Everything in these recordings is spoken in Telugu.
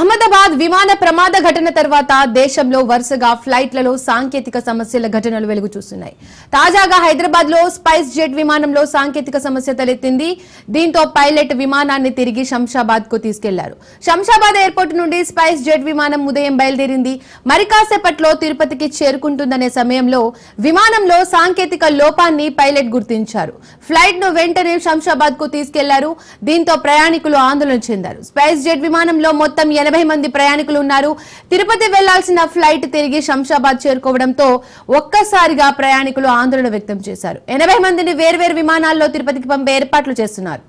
అహ్మదాబాద్ విమాన ప్రమాద ఘటన తర్వాత దేశంలో వరుసగా ఫ్లైట్లలో సాంకేతిక సమస్యల ఘటనలు వెలుగు చూస్తున్నాయి తాజాగా హైదరాబాద్లో స్పైస్ జెట్ విమానంలో సాంకేతిక సమస్య తలెత్తింది. దీంతో పైలట్ విమానాన్ని తిరిగి శంషాబాద్కు తీసుకెళ్ళారు. శంషాబాద్ ఎయిర్పోర్ట్ నుండి స్పైస్ జెట్ విమానం ఉదయం బయలుదేరింది. మరి కాసేపట్లో తిరుపతికి చేరుకుంటుందనే సమయంలో విమానంలో సాంకేతిక లోపాన్ని పైలట్ గుర్తించారు. ఫ్లైట్ను వెంటనే శంషాబాద్కు తీసుకెళ్ళారు. దీంతో ప్రయాణికులు ఆందోళన చెందారు. స్పైస్ జెట్ విమానంలో మొత్తం ఎనభై మంది ప్రయాణికులు ఉన్నారు. తిరుపతి వెళ్ళాల్సిన ఫ్లైట్ తిరిగి శంషాబాద్ చేరుకోవడంతో ఒక్కసారిగా ప్రయాణికులు ఆందోళన వ్యక్తం చేశారు. ఎనభై మందిని వేర్వేరు విమానాల్లో తిరుపతికి పంపే ఏర్పాట్లు చేస్తున్నారు.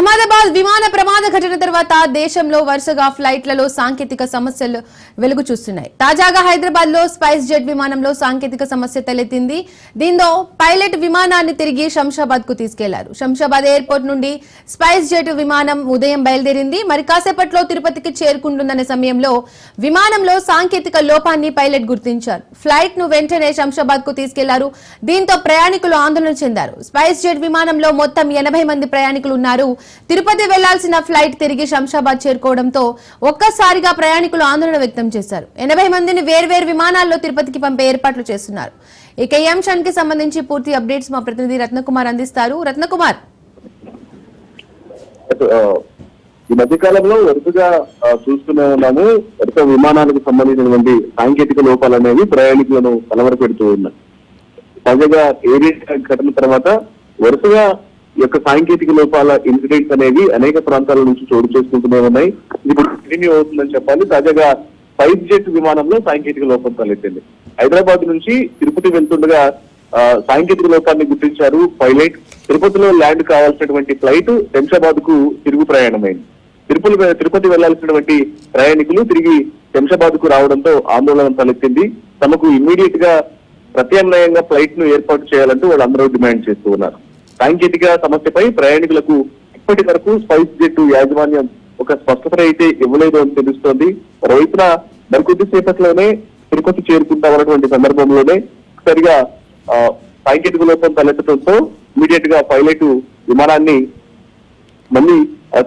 అహ్మదాబాద్ విమాన ప్రమాద ఘటన తర్వాత దేశంలో వరుసగా ఫ్లైట్లలో సాంకేతిక సమస్యలు వెలుగు చూస్తున్నాయి. తాజాగా హైదరాబాద్లో స్పైస్ జెట్ విమానంలో సాంకేతిక సమస్య తలెత్తింది. దీంతో పైలట్ విమానాన్ని తిరిగి శంషాబాద్కు తీసుకెళ్ళారు. శంషాబాద్ ఎయిర్పోర్ట్ నుండి స్పైస్ జెట్ విమానం ఉదయం బయలుదేరింది. మరి కాసేపట్లో తిరుపతికి చేరుకుంటుందనే సమయంలో విమానంలో సాంకేతిక లోపాన్ని పైలట్ గుర్తించారు. ఫ్లైట్ను వెంటనే శంషాబాద్కు తీసుకెళ్ళారు. దీంతో ప్రయాణికులు ఆందోళన చెందారు. స్పైస్ జెట్ విమానంలో మొత్తం ఎనభై మంది ప్రయాణికులు ఉన్నారు. తిరుపతి వెళ్ళాల్సిన ఫ్లైట్ తిరిగి శంషాబాద్ చేరుకోవడంతో ఒక్కసారిగా ప్రయాణికులు ఆందోళన వ్యక్తం చేశారు. ఎనభై మందిని వేర్వేరు విమానాల్లో తిరుపతికి పంపే ఏర్పాట్లు చేస్తున్నారు. ఇక ఈ అంశానికి సంబంధించి పూర్తి అప్డేట్స్ మా ప్రతినిధి రత్నకుమార్ అందిస్తారు. రత్నకుమార్. ఈ మధ్య కాలంలో వరుసగా చూస్తూనే ఉన్నాము. వరుస విమానాలకు సంబంధించినటువంటి సాంకేతిక లోపాలు అనేవి ప్రయాణికులను కలవరపెడుతూ ఉన్నాయి. తాజాగా ఏరియా ఘటన తర్వాత వరుసగా యొక్క సాంకేతిక లోపాల ఇన్సిడెంట్స్ అనేవి అనేక ప్రాంతాల నుంచి చోటు చేసుకుంటూనే ఉన్నాయి. ఇది ఇప్పుడు కంటిన్యూ అవుతుందని చెప్పాలి. తాజాగా ఫైవ్ జెట్ విమానంలో సాంకేతిక లోపం తలెత్తింది. హైదరాబాద్ నుంచి తిరుపతి వెళ్తుండగా ఆ, సాంకేతిక లోపాన్ని గుర్తించారు పైలట్. తిరుపతిలో ల్యాండ్ కావాల్సినటువంటి ఫ్లైట్ శంషాబాద్కు తిరుగు ప్రయాణమైంది. తిరుపతి తిరుపతి వెళ్ళాల్సినటువంటి ప్రయాణికులు తిరిగి శంషాబాద్కు రావడంతో ఆందోళన తలెత్తింది. తమకు ఇమ్మీడియట్గా ప్రత్యామ్నాయంగా ఫ్లైట్ను ఏర్పాటు చేయాలంటూ వాళ్ళందరూ డిమాండ్ చేస్తూ ఉన్నారు. సాంకేతిక సమస్యపై ప్రయాణికులకు ఇప్పటి వరకు స్పైస్ జెట్ యాజమాన్యం ఒక స్పష్టత అయితే ఇవ్వలేదు అని తెలుస్తోంది. రైతుల మరికొద్ది సేపట్లోనే తిరుపతి చేరుకుంటామన్నటువంటి సందర్భంలోనే సరిగా సాంకేతిక లోపం తలెత్తడంతో ఇమీడియట్గా పైలట్ విమానాన్ని మళ్ళీ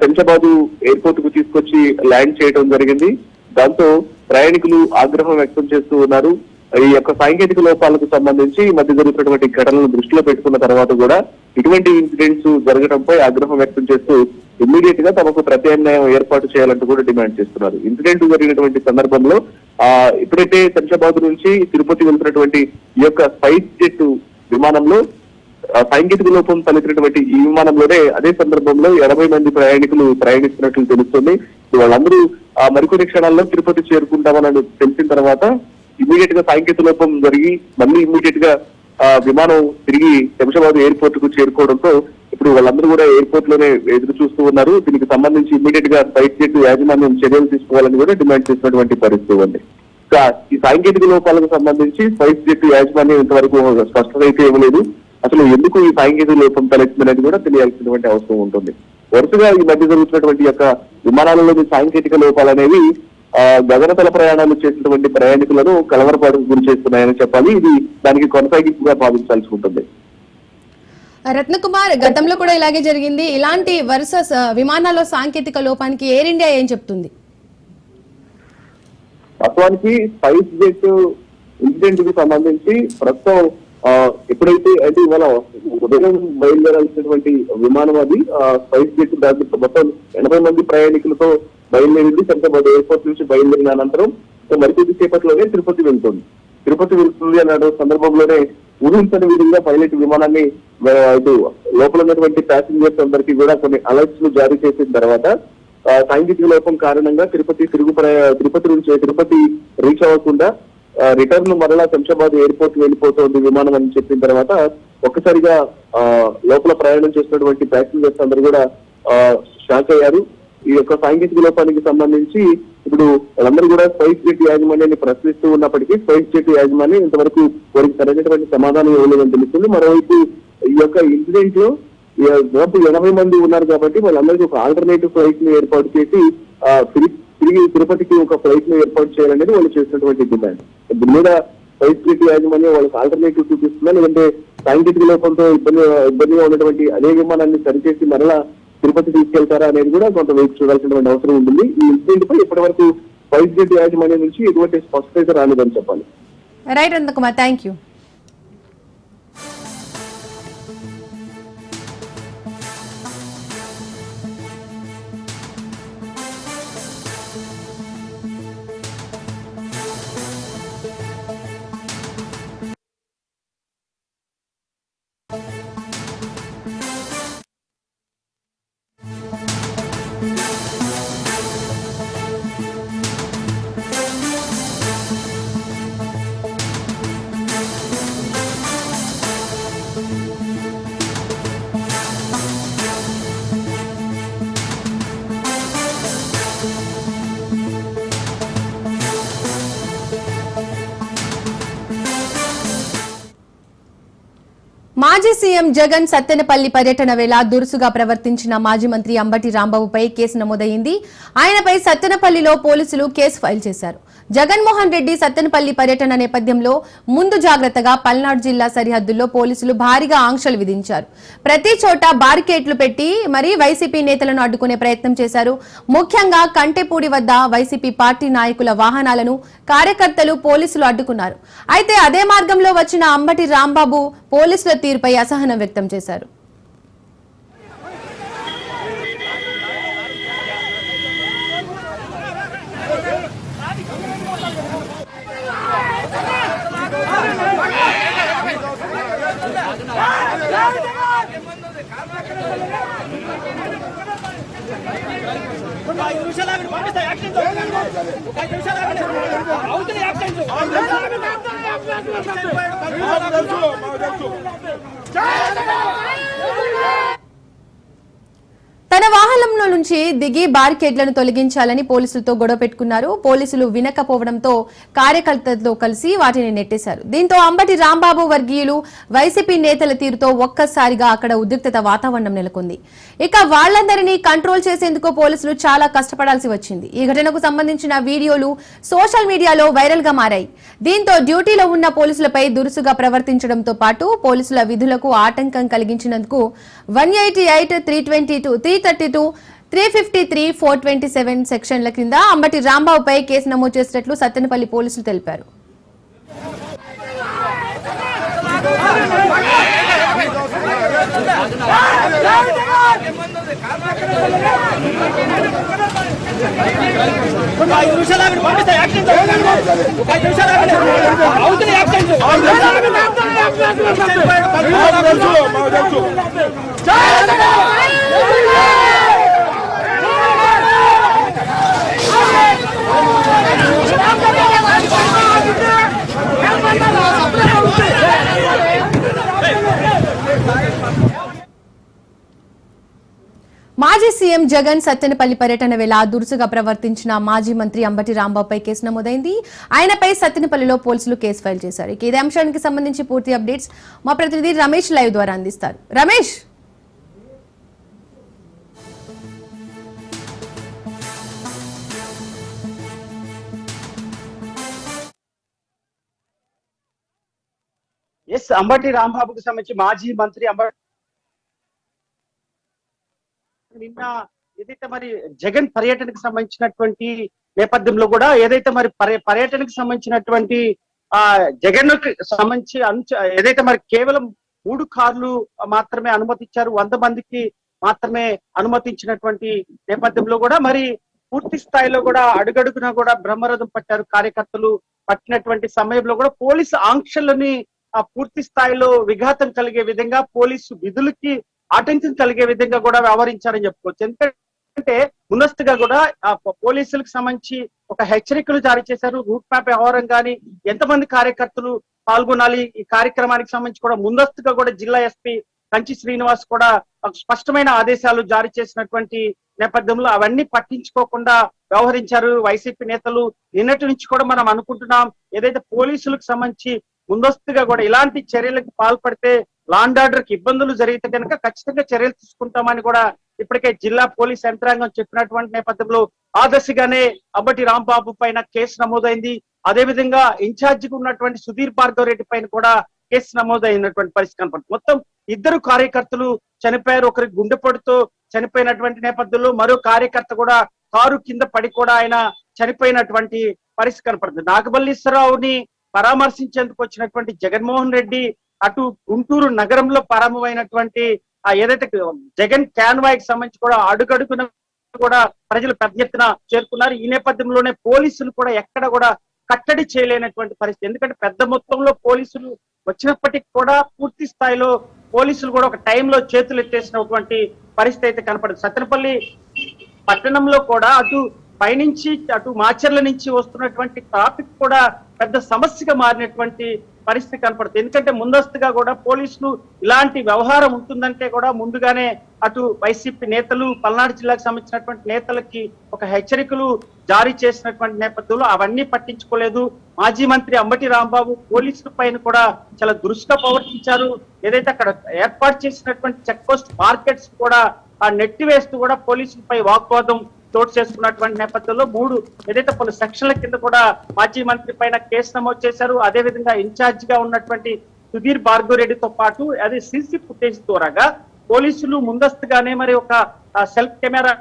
శంషాబాదు ఎయిర్పోర్ట్కు తీసుకొచ్చి ల్యాండ్ చేయడం జరిగింది. దాంతో ప్రయాణికులు ఆగ్రహం వ్యక్తం చేస్తూ ఉన్నారు. ఈ యొక్క సాంకేతిక లోపాలకు సంబంధించి ఈ మధ్య జరుగుతున్నటువంటి ఘటనలను దృష్టిలో పెట్టుకున్న తర్వాత కూడా ఇటువంటి ఇన్సిడెంట్స్ జరగడంపై ఆగ్రహం వ్యక్తం చేస్తూ ఇమ్మీడియట్గా తమకు ప్రత్యామ్నాయం ఏర్పాటు చేయాలంటూ కూడా డిమాండ్ చేస్తున్నారు. ఇన్సిడెంట్ జరిగినటువంటి సందర్భంలో ఆ ఎప్పుడైతే శంషాబాద్ నుంచి తిరుపతి వెళ్తున్నటువంటి ఈ యొక్క స్పైస్ జెట్ విమానంలో సాంకేతిక లోపం తలెత్తినటువంటి ఈ విమానంలోనే అదే సందర్భంలో ఎనభై మంది ప్రయాణికులు ప్రయాణిస్తున్నట్లు తెలుస్తుంది. వాళ్ళందరూ ఆ మరికొన్ని క్షణాల్లో తిరుపతి చేరుకుంటామని తెలిసిన తర్వాత ఇమీడియట్గా సాంకేతిక లోపం జరిగి మళ్ళీ ఇమీడియట్గా విమానం తిరిగి శంషాబాద్ ఎయిర్పోర్ట్కు చేరుకోవడంతో ఇప్పుడు వాళ్ళందరూ కూడా ఎయిర్పోర్ట్లోనే ఎదురు చూస్తూ ఉన్నారు. దీనికి సంబంధించి ఇమీడియట్గా స్పైస్ జెట్ యాజమాన్యం చర్యలు తీసుకోవాలని కూడా డిమాండ్ చేసినటువంటి పరిస్థితి ఉంది. ఈ సాంకేతిక లోపాలకు సంబంధించి స్పైస్ జెట్ యాజమాన్యం ఇంతవరకు స్పష్టత అయితే ఇవ్వలేదు అసలు ఎందుకు ఈ సాంకేతిక లోపం తలెత్తిందనేది కూడా తెలియాల్సినటువంటి అవసరం ఉంటుంది. వరుసగా ఈ మధ్య జరుగుతున్నటువంటి యొక్క విమానాలలోని సాంకేతిక లోపాలు అనేవి గగనతల ప్రయాణాలు చేసినటువంటి ప్రయాణికులను కలవరపాటుకు గురి చేస్తున్నాయని చెప్పాలి. ఇది దానికి కొనసాగింపుగా భావించాల్సి ఉంటుంది. రత్నకుమార్ గతంలో కూడా ఇలాగే జరిగింది. ఇలాంటి వరుస విమానాల్లో సాంకేతిక లోపానికి ఎయిర్ ఇండియా ఏం చెప్తుంది? వాస్తవానికి స్పైస్ జెట్ ఇన్సిడెంట్కి సంబంధించి ప్రస్తుతం ఎప్పుడైతే అంటే ఇవాళ ఉదయం బయలుదేరాల్సినటువంటి విమానం అది స్పైస్ జెట్ దాంట్లో మొత్తం ఎనభై మంది ప్రయాణికులతో బయలుదేరింది. శంషాబాద్ ఎయిర్పోర్ట్ నుంచి బయలుదేరిన అనంతరం సో మరికొద్ది సేపట్లోనే తిరుపతి వెళ్తుంది. తిరుపతి వెళ్తుంది అన్న సందర్భంలోనే ఊహించని విధంగా పైలట్ విమానాన్ని ఇటు లోపల ఉన్నటువంటి ప్యాసింజర్స్ అందరికీ కూడా కొన్ని అలర్ట్స్ను జారీ చేసిన తర్వాత సాంకేతిక లోపం కారణంగా తిరుపతి తిరుగు తిరుపతి నుంచి తిరుపతి రీచ్ అవ్వకుండా రిటర్న్ మరలా శంషాబాద్ ఎయిర్పోర్ట్ వెళ్ళిపోతుంది విమానం అని చెప్పిన తర్వాత ఒక్కసారిగా ఆ, లోపల ప్రయాణం చేసినటువంటి ప్యాసింజర్స్ అందరూ కూడా ఆ, షాక్ అయ్యారు. ఈ యొక్క సాంకేతిక లోపానికి సంబంధించి ఇప్పుడు వాళ్ళందరూ కూడా స్పైస్ జెట్ యాజమాన్యాన్ని ప్రశ్నిస్తూ ఉన్నప్పటికీ స్పైస్ జెట్ యాజమాన్యం ఇంతవరకు వారికి సరైనటువంటి సమాధానం ఇవ్వలేదని తెలుస్తుంది. మరోవైపు ఈ యొక్క ఇన్సిడెంట్లో దాదాపు ఎనభై మంది ఉన్నారు కాబట్టి వాళ్ళందరికీ ఒక ఆల్టర్నేటివ్ ఫ్లైట్ని ఏర్పాటు చేసి ఆ, తిరిగి తిరిగి తిరుపతికి ఒక ఫ్లైట్ని ఏర్పాటు చేయాలనేది వాళ్ళు చేసినటువంటి డిమాండ్. దీని మీద స్పైస్ జెట్ యాజమాన్యం వాళ్ళకి ఆల్టర్నేటివ్ చూపిస్తుందా లేదంటే సాంకేతిక లోపంతో ఇబ్బంది ఇబ్బందిగా ఉన్నటువంటి అదే విమానాన్ని సరిచేసి మరలా తిరుపతి తీసుకెళ్తారా అనేది కూడా కొంత వెయిట్ చూడాల్సినటువంటి అవసరం ఉంటుంది. ఈ ఇన్సిడెంట్ పై ఇప్పటి వరకు స్పైస్ యాజమాన్యం నుంచి ఎటువంటి స్పష్టత రాలేదని చెప్పాలి. Right Ananthakumar thank you CM Jagan Sattenapalli పర్యటన వేళ దురుసుగా ప్రవర్తించిన మాజీ మంత్రి అంబటి రాంబాబుపై కేసు నమోదైంది. ఆయనపై సత్తెనపల్లిలో పోలీసులు కేసు ఫైల్ చేశారు. జగన్మోహన్ రెడ్డి సత్తెనపల్లి పర్యటన నేపథ్యంలో ముందు జాగ్రత్తగా పల్నాడు జిల్లా సరిహద్దుల్లో పోలీసులు భారీగా ఆంక్షలు విధించారు. ప్రతి చోట బారికేట్లు పెట్టి మరీ వైసీపీ నేతలను అడ్డుకునే ప్రయత్నం చేశారు. ముఖ్యంగా కంటెపూడి వద్ద వైసీపీ పార్టీ నాయకుల వాహనాలను కార్యకర్తలు పోలీసులు అడ్డుకున్నారు. అయితే అదే మార్గంలో వచ్చిన అంబటి రాంబాబు పోలీసుల తీరుపై అసలు అసహనం వ్యక్తం చేశారు ఐదు నిమిషాలు ఆగండి, పంపిస్తా, యాక్షన్ చేయండి. ఒక ఐదు నిమిషాలు ఆగండి. అవుతుంది చేయండి. తన వాహనంలో నుంచి దిగి బారికేడ్లను తొలగించాలని పోలీసులతో గొడవ పెట్టుకున్నారు. పోలీసులు వినకపోవడంతో కార్యకర్తలతో కలిసి వాటిని నెట్టేశారు. దీంతో అంబటి రాంబాబు వర్గీయులు వైసీపీ నేతల తీరుతో ఒక్కసారిగా అక్కడ ఉద్రిక్తత వాతావరణం నెలకొంది. ఇక వాళ్ళందరినీ కంట్రోల్ చేసేందుకు పోలీసులు చాలా కష్టపడాల్సి వచ్చింది. ఈ ఘటనకు సంబంధించిన వీడియోలు సోషల్ మీడియాలో వైరల్గా మారాయి. దీంతో డ్యూటీలో ఉన్న పోలీసులపై దురుసుగా ప్రవర్తించడంతో పాటు పోలీసుల విధులకు ఆటంకం కలిగించినందుకు one eighty eight three twenty two three thirty two three fifty three four twenty seven సెక్షన్ల కింద అంబటి రాంబాబుపై కేసు నమోదు చేసినట్లు సత్తెనపల్లి పోలీసులు తెలిపారు. ఒక ఐదు నిమిషాలు ఆగండి, పంపిస్తా, యాక్షన్ చేయండి. ఒక ఐదు నిమిషాలు ఆగండి. అవుతుంది యాక్షన్ చేయండి. మాజీ సీఎం జగన్ సత్తెనపల్లి పర్యటన వేళ దురుసుగా ప్రవర్తించిన మాజీ మంత్రి అంబటి రాంబాబుపై కేసు నమోదైంది. ఆయనపై సత్తెనపల్లిలో పోలీసులు కేసు ఫైల్ చేశారు. ఇక ఇదే అంశానికి సంబంధించి పూర్తి అప్డేట్స్ మా ప్రతినిధి రమేష్ లైవ్ ద్వారా అందిస్తారు. రమేష్! ఎస్ అంబటి రాంబాబుకు సంబంధించి మాజీ మంత్రి అంబటి నిన్న ఏదైతే మరి జగన్ పర్యటనకు సంబంధించినటువంటి నేపథ్యంలో కూడా ఏదైతే మరి పర్యటనకు సంబంధించినటువంటి ఆ జగన్ సంబంధించి అంచ ఏదైతే మరి కేవలం మూడు కార్లు మాత్రమే అనుమతించారు వంద మందికి మాత్రమే అనుమతించినటువంటి నేపథ్యంలో కూడా మరి పూర్తి స్థాయిలో కూడా అడుగడుగునా కూడా బ్రహ్మరథం పట్టారు కార్యకర్తలు పట్టినటువంటి సమయంలో కూడా పోలీసు ఆంక్షలని ఆ పూర్తి స్థాయిలో విఘాతం కలిగే విధంగా పోలీసు విధులకి ఆటంకం కలిగే విధంగా కూడా వ్యవహరించారని చెప్పుకోవచ్చు. ఎందుకంటే ముందస్తుగా కూడా ఆ పోలీసులకు సంబంధించి ఒక హెచ్చరికలు జారీ చేశారు. రూట్ మ్యాప్ వ్యవహారం కానీ ఎంతమంది కార్యకర్తలు పాల్గొనాలి? ఈ కార్యక్రమానికి సంబంధించి కూడా ముందస్తుగా కూడా జిల్లా ఎస్పీ కంచి శ్రీనివాస్ కూడా ఒక స్పష్టమైన ఆదేశాలు జారీ చేసినటువంటి నేపథ్యంలో అవన్నీ పట్టించుకోకుండా వ్యవహరించారు. వైసీపీ నేతలు నిన్నటి నుంచి కూడా మనం అనుకుంటున్నాం. ఏదైతే పోలీసులకు సంబంధించి ముందస్తుగా కూడా ఇలాంటి చర్యలకు పాల్పడితే లాండ్ ఆర్డర్కి ఇబ్బందులు జరిగితే కనుక ఖచ్చితంగా చర్యలు తీసుకుంటామని కూడా ఇప్పటికే జిల్లా పోలీస్ యంత్రాంగం చెప్పినటువంటి నేపథ్యంలో ఆదర్శగానే అబ్బటి రాంబాబు పైన కేసు నమోదైంది. అదే విధంగా ఉన్నటువంటి సుధీర్ భార్గవ్ రెడ్డి పైన కూడా కేసు నమోదైనటువంటి పరిస్థితి కనపడుతుంది. మొత్తం ఇద్దరు కార్యకర్తలు చనిపోయారు. ఒకరి గుండెపోటుతో చనిపోయినటువంటి నేపథ్యంలో మరో కార్యకర్త కూడా కారు కింద పడి కూడా ఆయన చనిపోయినటువంటి పరిస్థితి కనపడుతుంది. నాగబల్లీశ్వరరావుని పరామర్శించేందుకు వచ్చినటువంటి జగన్మోహన్ రెడ్డి అటు గుంటూరు నగరంలో ప్రారంభమైనటువంటి ఆ ఏదైతే జగన్ క్యాన్వాయ్కి సంబంధించి కూడా అడుగడుగున కూడా ప్రజలు పెద్ద ఎత్తున చేరుకున్నారు. ఈ నేపథ్యంలోనే పోలీసులు కూడా ఎక్కడ కూడా కట్టడి చేయలేనటువంటి పరిస్థితి. ఎందుకంటే పెద్ద మొత్తంలో పోలీసులు వచ్చినప్పటికీ కూడా పూర్తి స్థాయిలో పోలీసులు కూడా ఒక టైంలో చేతులు ఎత్తేసినటువంటి పరిస్థితి అయితే కనపడదు సత్తెనపల్లి పట్టణంలో కూడా అటు పైనుంచి అటు మాచర్ల నుంచి వస్తున్నటువంటి ట్రాఫిక్ కూడా పెద్ద సమస్యగా మారినటువంటి పరిస్థితి కనపడుతుంది. ఎందుకంటే ముందస్తుగా కూడా పోలీసులు ఇలాంటి వ్యవహారం ఉంటుందంటే కూడా ముందుగానే అటు వైసీపీ నేతలు పల్నాడు జిల్లాకు సంబంధించినటువంటి నేతలకి ఒక హెచ్చరికలు జారీ చేసినటువంటి నేపథ్యంలో అవన్నీ పట్టించుకోలేదు. మాజీ మంత్రి అంబటి రాంబాబు పోలీసుల పైన కూడా చాలా దురుసుగా ప్రవర్తించారు ఏదైతే అక్కడ ఏర్పాటు చేసినటువంటి చెక్ పోస్ట్ మార్కెట్స్ కూడా ఆ నెట్టి వేస్తూ కూడా పోలీసులపై వాగ్వాదం చోటు చేసుకున్నటువంటి నేపథ్యంలో మూడు ఏదైతే పలు సెక్షన్ల కింద కూడా మాజీ మంత్రి పైన కేసు నమోదు చేశారు. అదే విధంగా ఇన్ఛార్జ్గా ఉన్నటువంటి సుధీర్ భార్గవరెడ్డితో పాటు అది సీసీ ఫుటేజ్ ద్వారాగా పోలీసులు ముందస్తుగానే మరి ఒక సెల్ఫ్ కెమెరా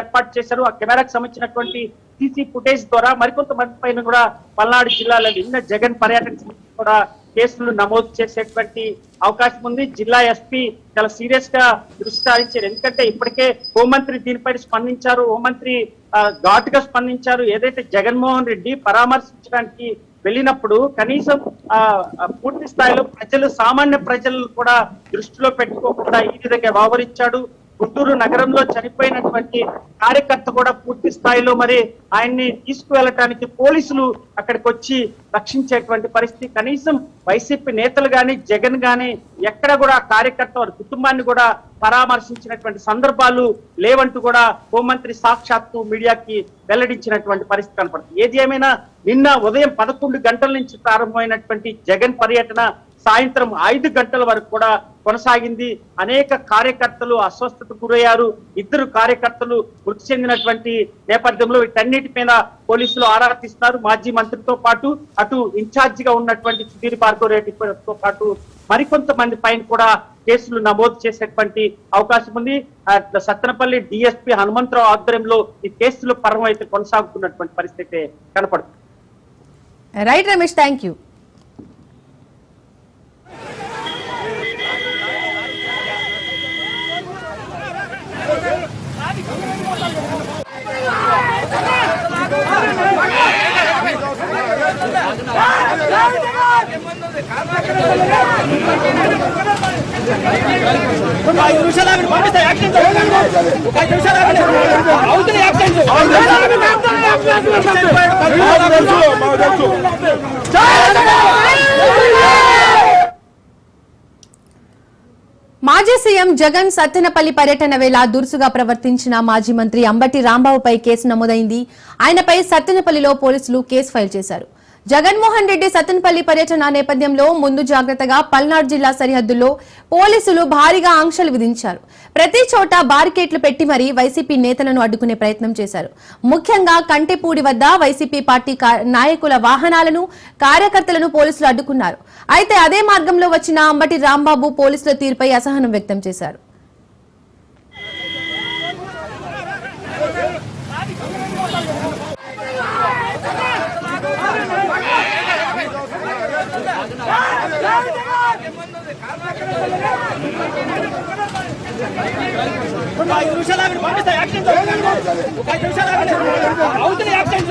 ఏర్పాటు చేశారు. ఆ కెమెరాకి సంబంధించినటువంటి సీసీ ఫుటేజ్ ద్వారా మరికొంతమంది పైన కూడా పల్నాడు జిల్లాలో నిన్న జగన్ పర్యటన సంబంధించి కూడా కేసులు నమోదు చేసేటువంటి అవకాశం ఉంది. జిల్లా ఎస్పీ చాలా సీరియస్గా దృష్టి సారించారు. ఎందుకంటే ఇప్పటికే హోంమంత్రి దీనిపై స్పందించారు. హోంమంత్రి ఆ, ఘాటుగా స్పందించారు. ఏదైతే జగన్మోహన్ రెడ్డి పరామర్శించడానికి వెళ్ళినప్పుడు కనీసం ఆ పూర్తి స్థాయిలో ప్రజలు సామాన్య ప్రజలను కూడా దృష్టిలో పెట్టుకోకుండా ఈ విధంగా వ్యవహరించాడు. గుంటూరు నగరంలో చనిపోయినటువంటి కార్యకర్త కూడా పూర్తి స్థాయిలో మరి ఆయన్ని తీసుకువెళ్ళటానికి పోలీసులు అక్కడికి వచ్చి రక్షించేటువంటి పరిస్థితి. కనీసం వైసీపీ నేతలు గాని జగన్ గాని ఎక్కడ కూడా కార్యకర్త వారి కుటుంబాన్ని కూడా పరామర్శించినటువంటి సందర్భాలు లేవంటూ కూడా హోంమంత్రి సాక్షాత్తు మీడియాకి వెల్లడించినటువంటి పరిస్థితి కనపడుతుంది. ఏది ఏమైనా నిన్న ఉదయం పదకొండు గంటల నుంచి ప్రారంభమైనటువంటి జగన్ పర్యటన సాయంత్రం ఐదు గంటల వరకు కూడా కొనసాగింది. అనేక కార్యకర్తలు అస్వస్థతకు గురయ్యారు. ఇద్దరు కార్యకర్తలు మృతి చెందినటువంటి నేపథ్యంలో వీటన్నిటి మీద పోలీసులు ఆరా తీస్తున్నారు. మాజీ మంత్రితో పాటు అటు ఇన్ఛార్జిగా ఉన్నటువంటి సుధీర్ భార్గవ్ రెడ్డితో పాటు మరికొంతమంది పైన కూడా కేసులు నమోదు చేసేటువంటి అవకాశం ఉంది. సత్తనపల్లి డిఎస్పీ హనుమంతరావు ఆధ్వర్యంలో ఈ కేసులు పరమైతే అయితే కొనసాగుతున్నటువంటి పరిస్థితి కనపడుతుంది. రైట్ రమేష్ థ్యాంక్ యూ ఐదు నిమిషాలు ఆగండి పంపిస్తా యాక్షన్ ఐదు నిమిషాలు ఆగండి అవుతుంది యాక్షన్ మాజీ సీఎం జగన్ సత్తెనపల్లి పర్యటన వేళ దురుసుగా ప్రవర్తించిన మాజీ మంత్రి అంబటి రాంబాబుపై కేసు నమోదైంది. ఆయనపై సత్తెనపల్లిలో పోలీసులు కేసు ఫైల్ చేశారు. జగన్మోహన్ రెడ్డి సతన్పల్లి పర్యటన నేపథ్యంలో ముందు జాగ్రత్తగా పల్నాడు జిల్లా సరిహద్దుల్లో పోలీసులు భారీగా ఆంక్షలు విధించారు. ప్రతి చోట బారికేట్లు పెట్టి మరీ వైసీపీ నేతలను అడ్డుకునే ప్రయత్నం చేశారు. ముఖ్యంగా కంటెపూడి వద్ద వైసీపీ పార్టీ నాయకుల వాహనాలను కార్యకర్తలను పోలీసులు అడ్డుకున్నారు. అయితే అదే మార్గంలో వచ్చిన అంబటి రాంబాబు పోలీసుల తీరుపై అసహనం వ్యక్తం చేశారు. ఒక ఐదు నిమిషాలు ఆగండి పంపిస్తా యాక్షన్ ఒక ఐదు నిమిషాలు ఆగండి. అవుతుంది యాక్షన్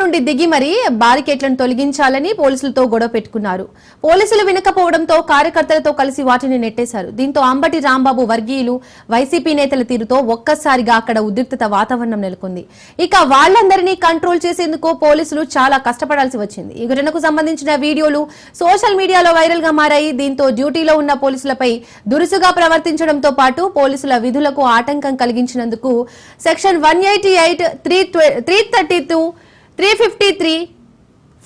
నుండి దిగి మరీ బారికేట్లను తొలగించాలని పోలీసులతో గొడవ పెట్టుకున్నారు. పోలీసులు వినకపోవడంతో కార్యకర్తలతో కలిసి వాటిని నెట్టేశారు. దీంతో అంబటి రాంబాబు వర్గీయులు వైసీపీ నేతల తీరుతో ఒక్కసారిగా అక్కడ ఉద్రిక్తత వాతావరణం నెలకొంది. ఇక వాళ్ళందరినీ కంట్రోల్ చేసేందుకు పోలీసులు చాలా కష్టపడాల్సి వచ్చింది. ఈ ఘటనకు సంబంధించిన వీడియోలు సోషల్ మీడియాలో వైరల్గా మారాయి. దీంతో డ్యూటీలో ఉన్న పోలీసులపై దురుసుగా ప్రవర్తించడంతో పాటు పోలీసుల విధులకు ఆటంకం కలిగించినందుకు section one eighty eight three three thirty two three fifty three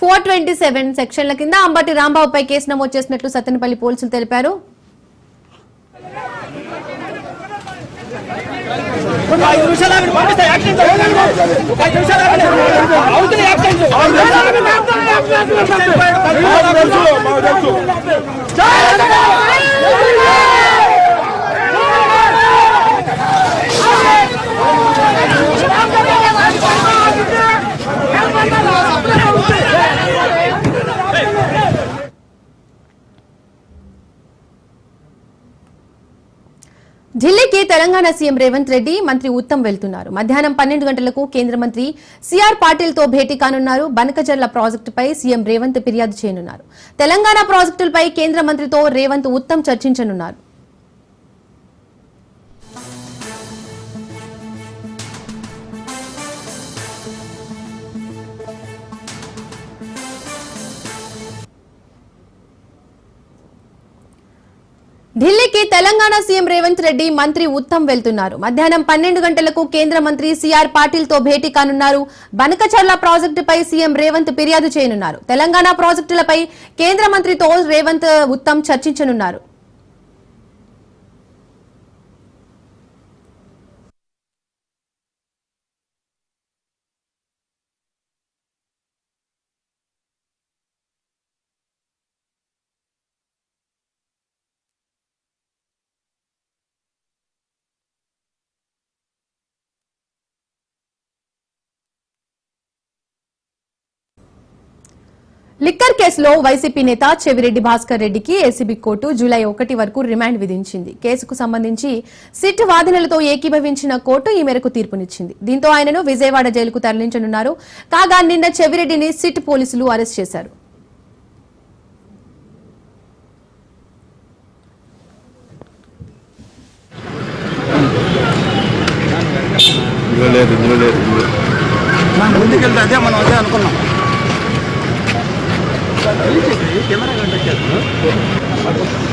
four twenty seven సెక్షన్ల కింద అంబటి రాంబాబుపై కేసు నమోదు చేసినట్లు సత్తెనపల్లి పోలీసులు తెలిపారు. నిమిషాలు ఆగండి, పంపిస్తా, యాక్సిడెంట్ అయింది. ఒక ఐదు నిమిషాలు ఆగండి. అవుతుంది యాక్సిడెంట్. ఢిల్లీకి తెలంగాణ సీఎం రేవంత్ రెడ్డి మంత్రి ఉత్తమ్ వెళ్తున్నారు. మధ్యాహ్నం పన్నెండు గంటలకు కేంద్ర మంత్రి సిఆర్ పాటిల్తో భేటీ కానున్నారు. బనకజర్ల ప్రాజెక్టుపై సీఎం రేవంత్ ఫిర్యాదు చేయనున్నారు. తెలంగాణ ప్రాజెక్టులపై కేంద్ర మంత్రితో రేవంత్ ఉత్తమ్ చర్చించనున్నారు. ఢిల్లీకి తెలంగాణ సీఎం రేవంత్ రెడ్డి మంత్రి ఉత్తమ్ వెళ్తున్నారు. మధ్యాహ్నం పన్నెండు గంటలకు కేంద్ర మంత్రి సిఆర్ పాటిల్తో భేటీ కానున్నారు. బనకచర్ల ప్రాజెక్టుపై సీఎం రేవంత్ ఫిర్యాదు చేయనున్నారు. తెలంగాణ ప్రాజెక్టులపై కేంద్ర మంత్రితో రేవంత్ ఉత్తమ్ చర్చించనున్నారు. లిక్కర్ కేసులో వైసీపీ నేత చెవిరెడ్డి భాస్కర్ రెడ్డికి ఏసీబీ కోర్టు జూలై ఒకటి వరకు రిమాండ్ విధించింది. కేసుకు సంబంధించి సిట్ వాదనలతో ఏకీభవించిన కోర్టు ఈ మేరకు తీర్పునిచ్చింది. దీంతో ఆయనను విజయవాడ జైలుకు తరలించనున్నారు. కాగా నిన్న చెవిరెడ్డిని సిట్ పోలీసులు అరెస్ట్ చేశారు. ఇందులో లేదు ఇందులో లేదు ఇందులో మనం ముందుకెళ్తే అదే మనం అదే అనుకున్నాం. కెమెరా కంటాక్ట్ చేస్తున్నాను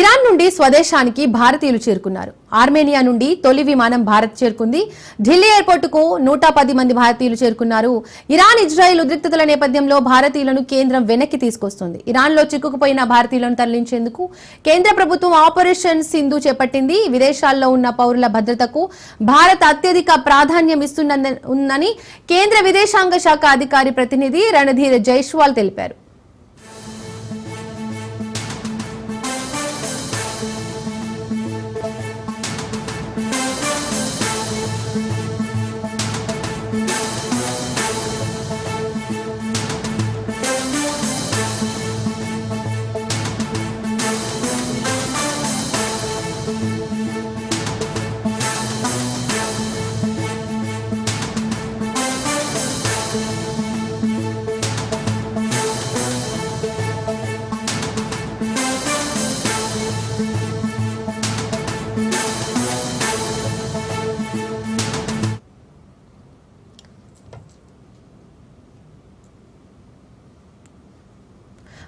ఇరాన్ నుండి స్వదేశానికి భారతీయులు చేరుకున్నారు. ఆర్మేనియా నుండి తొలి విమానం భారత్ చేరుకుంది. ఢిల్లీ ఎయిర్పోర్టుకు నూట పది మంది భారతీయులు చేరుకున్నారు. ఇరాన్ ఇజ్రాయెల్ ఉద్రిక్తతల నేపథ్యంలో భారతీయులను కేంద్రం వెనక్కి తీసుకొస్తుంది. ఇరాన్లో చిక్కుకుపోయిన భారతీయులను తరలించేందుకు కేంద్ర ప్రభుత్వం ఆపరేషన్ సింధు చేపట్టింది. విదేశాల్లో ఉన్న పౌరుల భద్రతకు భారత్ అత్యధిక ప్రాధాన్యం ఇస్తున్న ఉందని కేంద్ర విదేశాంగ శాఖ అధికారి ప్రతినిధి రణధీర్ జైష్వాల్ తెలిపారు.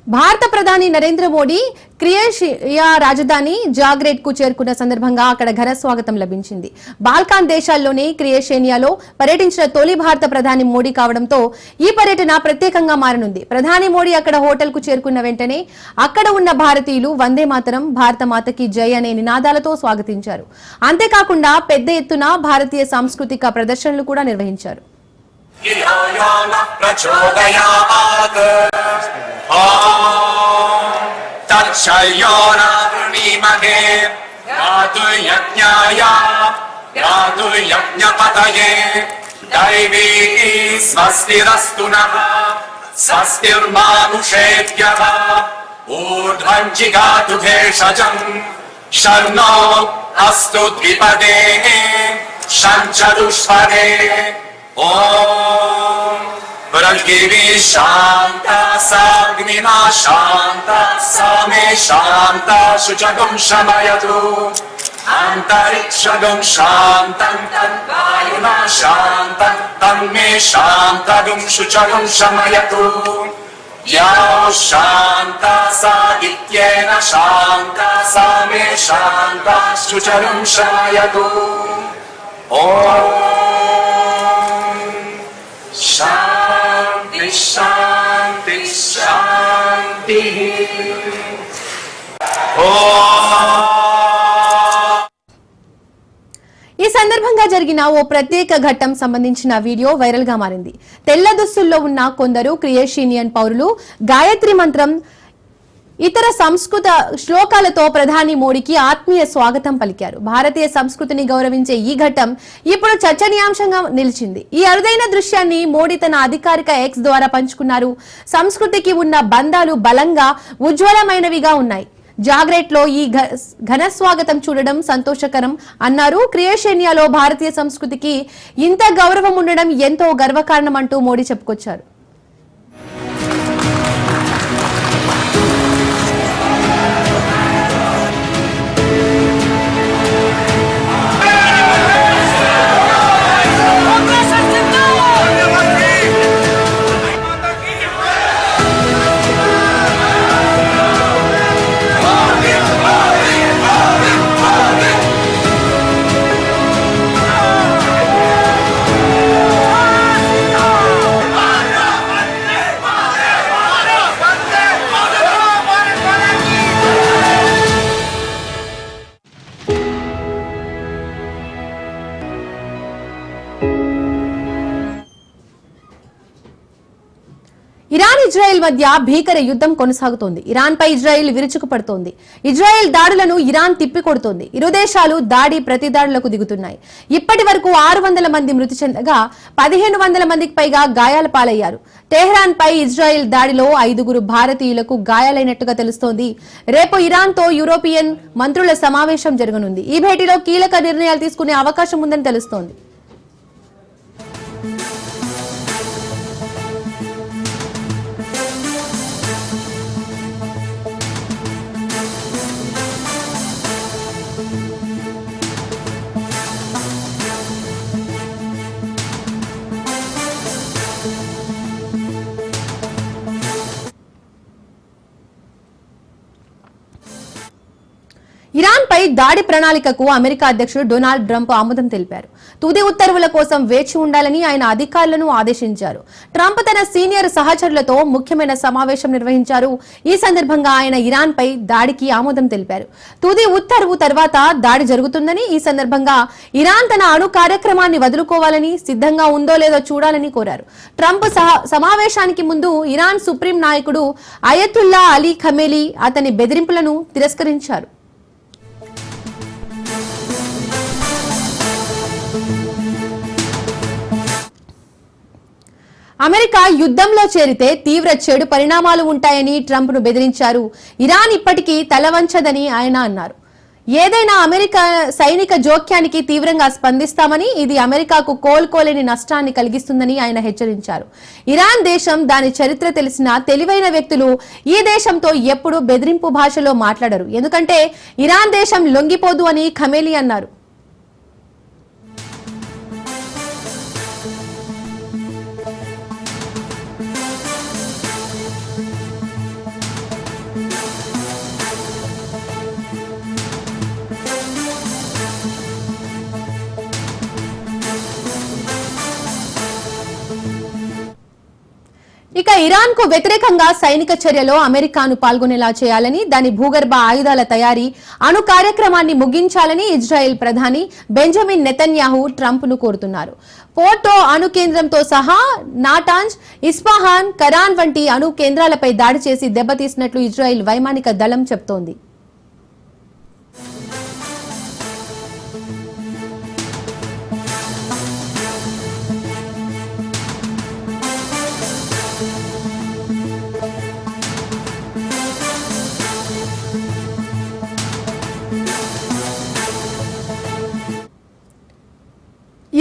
భారత ప్రధాని నరేంద్ర మోడీ క్రియేషియా రాజధాని జాగ్రేట్కు చేరుకున్న సందర్భంగా అక్కడ ఘన స్వాగతం లభించింది. బాల్కాన్ దేశాల్లోని క్రియేషేనియాలో పర్యటించిన తొలి భారత ప్రధాని మోడీ కావడంతో ఈ పర్యటన ప్రత్యేకంగా మారనుంది. ప్రధాని మోడీ అక్కడ హోటల్కు చేరుకున్న వెంటనే అక్కడ ఉన్న భారతీయులు వందే మాతరం భారత మాతకి జై అనే నినాదాలతో స్వాగతించారు. అంతేకాకుండా పెద్ద ఎత్తున భారతీయ సాంస్కృతిక ప్రదర్శనలు కూడా నిర్వహించారు. धियो नः यातु यज्ञाय यातु यज्ञपतये। दैवी स्वस्तिरस्तु नः स्वस्तिर्मानुषेभ्यः ऊर्ध्वम् जिगातु भेषजम् शर्णो अस्तु द्विपदे ॐ Враждиві шанта, сагніна шанта, саме шанта, шучагом шамаяту. అంతరిక్షగం శాంతం తద్వాయునా శాంతం తన్మే శాంతగం శుచగం శమయతు యా శాంత సాగిత్యేన శాంత సా మే శాంత శుచగం శమయతు ఓ ఈ సందర్భంగా జరిగిన ఓ ప్రత్యేక ఘట్టం సంబంధించిన వీడియో వైరల్గా మారింది. తెల్ల దుస్తుల్లో ఉన్న కొందరు క్రియేషినియన్ పౌరులు గాయత్రి మంత్రం ఇతర సంస్కృత శ్లోకాలతో ప్రధాని మోడీకి ఆత్మీయ స్వాగతం పలికారు. భారతీయ సంస్కృతిని గౌరవించే ఈ ఘట్టం ఇప్పుడు చర్చనీయాంశంగా నిలిచింది. ఈ అరుదైన దృశ్యాన్ని మోడీ తన అధికారిక ఎక్స్ ద్వారా పంచుకున్నారు. సంస్కృతికి ఉన్న బంధాలు బలంగా ఉజ్వలమైనవిగా ఉన్నాయి. జాగ్రెట్లో ఈ ఘ- ఘన స్వాగతం చూడడం సంతోషకరం అన్నారు. క్రియేషేనియాలో భారతీయ సంస్కృతికి ఇంత గౌరవం ఉండడం ఎంతో గర్వకారణం అంటూ మోడీ చెప్పుకొచ్చారు. ఇరాన్ ఇజ్రాయెల్ మధ్య భీకర యుద్ధం కొనసాగుతోంది. ఇరాన్ పై ఇజ్రాయెల్ విరుచుకుపడుతోంది. ఇజ్రాయెల్ దాడులను ఇరాన్ తిప్పికొడుతోంది. ఇరు దేశాలు దాడి ప్రతిదాడులకు దిగుతున్నాయి. ఇప్పటి వరకు ఆరు వందల మంది మృతి చెందగా పదిహేను వందల మందికి పైగా గాయాల పాలయ్యారు. టెహ్రాన్ పై ఇజ్రాయెల్ దాడిలో ఐదుగురు భారతీయులకు గాయాలైనట్టుగా తెలుస్తోంది. రేపు ఇరాన్తో యూరోపియన్ మంత్రుల సమావేశం జరగనుంది. ఈ భేటీలో కీలక నిర్ణయాలు తీసుకునే అవకాశం ఉందని తెలుస్తోంది. ఇరాన్పై దాడి ప్రణాళికకు అమెరికా అధ్యక్షుడు డొనాల్డ్ ట్రంప్ ఆమోదం తెలిపారు. తుది ఉత్తర్వుల కోసం వేచి ఉండాలని ఆయన అధికారులను ఆదేశించారు. ట్రంప్ తన సీనియర్ సహచరులతో ముఖ్యమైన సమావేశం నిర్వహించారు. ఈ సందర్భంగా ఆయన ఇరాన్ పై దాడికి ఆమోదం తెలిపారు. తుది ఉత్తర్వు తర్వాత దాడి జరుగుతుందని ఈ సందర్భంగా ఇరాన్ తన అణు కార్యక్రమాన్ని వదులుకోవాలని సిద్ధంగా ఉందో లేదో చూడాలని కోరారు. ట్రంప్ సమావేశానికి ముందు ఇరాన్ సుప్రీం నాయకుడు అయతుల్లా అలీ ఖమేలీ అతని బెదిరింపులను తిరస్కరించారు. అమెరికా యుద్ధంలో చేరితే తీవ్ర చెడు పరిణామాలు ఉంటాయని ట్రంప్ను బెదిరించారు. ఇరాన్ ఇప్పటికీ తలవంచదని ఆయన అన్నారు. ఏదైనా అమెరికా సైనిక జోక్యానికి తీవ్రంగా స్పందిస్తామని ఇది అమెరికాకు కోలుకోలేని నష్టాన్ని కలిగిస్తుందని ఆయన హెచ్చరించారు. ఇరాన్ దేశం దాని చరిత్ర తెలిసిన తెలివైన వ్యక్తులు ఈ దేశంతో ఎప్పుడూ బెదిరింపు భాషలో మాట్లాడరు. ఎందుకంటే ఇరాన్ దేశం లొంగిపోదు అని ఖమేలి అన్నారు. ఇక ఇరాన్కు వ్యతిరేకంగా సైనిక చర్యలో అమెరికాను పాల్గొనేలా చేయాలని దాని భూగర్భ ఆయుధాల తయారీ అణు కార్యక్రమాన్ని ముగించాలని ఇజ్రాయెల్ ప్రధాని బెంజమిన్ నెతన్యాహు ట్రంప్ను కోరుతున్నారు. పోర్టో అణు కేంద్రంతో సహా నాటాంజ్ ఇస్ఫాహాన్ కరాన్ వంటి అణు కేంద్రాలపై దాడి చేసి దెబ్బతీసినట్లు ఇజ్రాయెల్ వైమానిక దళం చెబుతోంది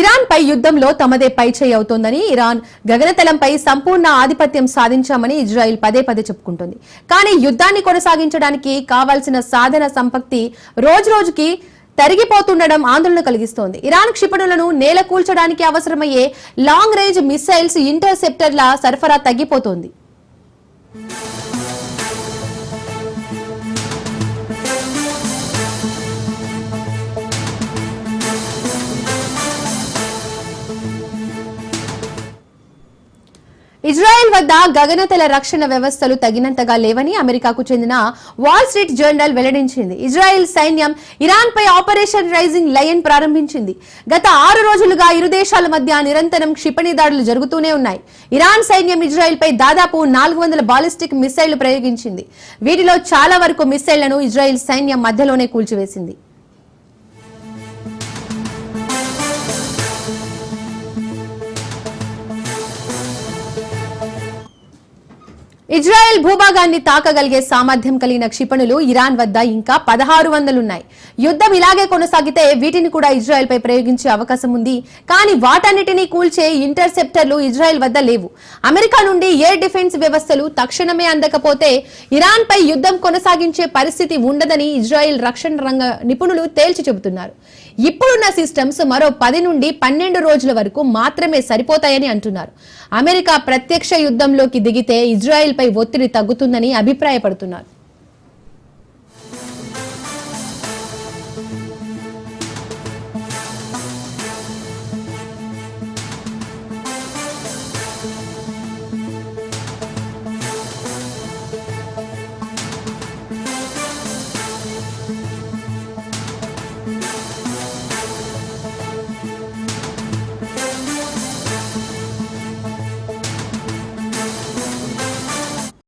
ఇరాన్ పై యుద్ధంలో తమదే పైచేయి అవుతోందని ఇరాన్ గగనతలంపై సంపూర్ణ ఆధిపత్యం సాధించామని ఇజ్రాయిల్ పదే పదే చెప్పుకుంటోంది. కానీ యుద్ధాన్ని కొనసాగించడానికి కావాల్సిన సాధన సంపత్తి రోజు రోజుకి తరిగిపోతుండడం ఆందోళన కలిగిస్తోంది. ఇరాన్ క్షిపణులను నేల కూల్చడానికి అవసరమయ్యే లాంగ్ రేంజ్ మిసైల్స్ ఇంటర్సెప్టర్ల సరఫరా తగ్గిపోతోంది. ఇజ్రాయెల్ వద్ద గగనతల రక్షణ వ్యవస్థలు తగినంతగా లేవని అమెరికాకు చెందిన వాల్ స్ట్రీట్ జర్నల్ వెల్లడించింది. ఇజ్రాయెల్ సైన్యం ఇరాన్ పై ఆపరేషన్ రైజింగ్ లయన్ ప్రారంభించింది. గత ఆరు రోజులుగా ఇరు దేశాల మధ్య నిరంతరం క్షిపణి దాడులు జరుగుతూనే ఉన్నాయి. ఇరాన్ సైన్యం ఇజ్రాయెల్ పై దాదాపు నాలుగు వందల బాలిస్టిక్ మిసైళ్ళు ప్రయోగించింది. వీటిలో చాలా వరకు మిసైళ్ళను ఇజ్రాయెల్ సైన్యం మధ్యలోనే కూల్చివేసింది. ఇజ్రాయెల్ భూభాగాన్ని తాకగలిగే సామర్థ్యం కలిగిన క్షిపణులు ఇరాన్ వద్ద ఇంకా పదహారు వందలున్నాయి. యుద్ధం ఇలాగే కొనసాగితే వీటిని కూడా ఇజ్రాయెల్ పై ప్రయోగించే అవకాశం ఉంది. కానీ వాటన్నిటినీ కూల్చే ఇంటర్సెప్టర్లు ఇజ్రాయెల్ వద్ద లేవు. అమెరికా నుండి ఎయిర్ డిఫెన్స్ వ్యవస్థలు తక్షణమే అందకపోతే ఇరాన్ పై యుద్ధం కొనసాగించే పరిస్థితి ఉండదని ఇజ్రాయెల్ రక్షణ రంగ నిపుణులు తేల్చి చెబుతున్నారు. ఇప్పుడున్న సిస్టమ్స్ మరో పది నుండి పన్నెండు రోజుల వరకు మాత్రమే సరిపోతాయని అంటున్నారు. అమెరికా ప్రత్యక్ష యుద్ధంలోకి దిగితే ఇజ్రాయెల్పై ఒత్తిడి తగ్గుతుందని అభిప్రాయపడుతున్నారు.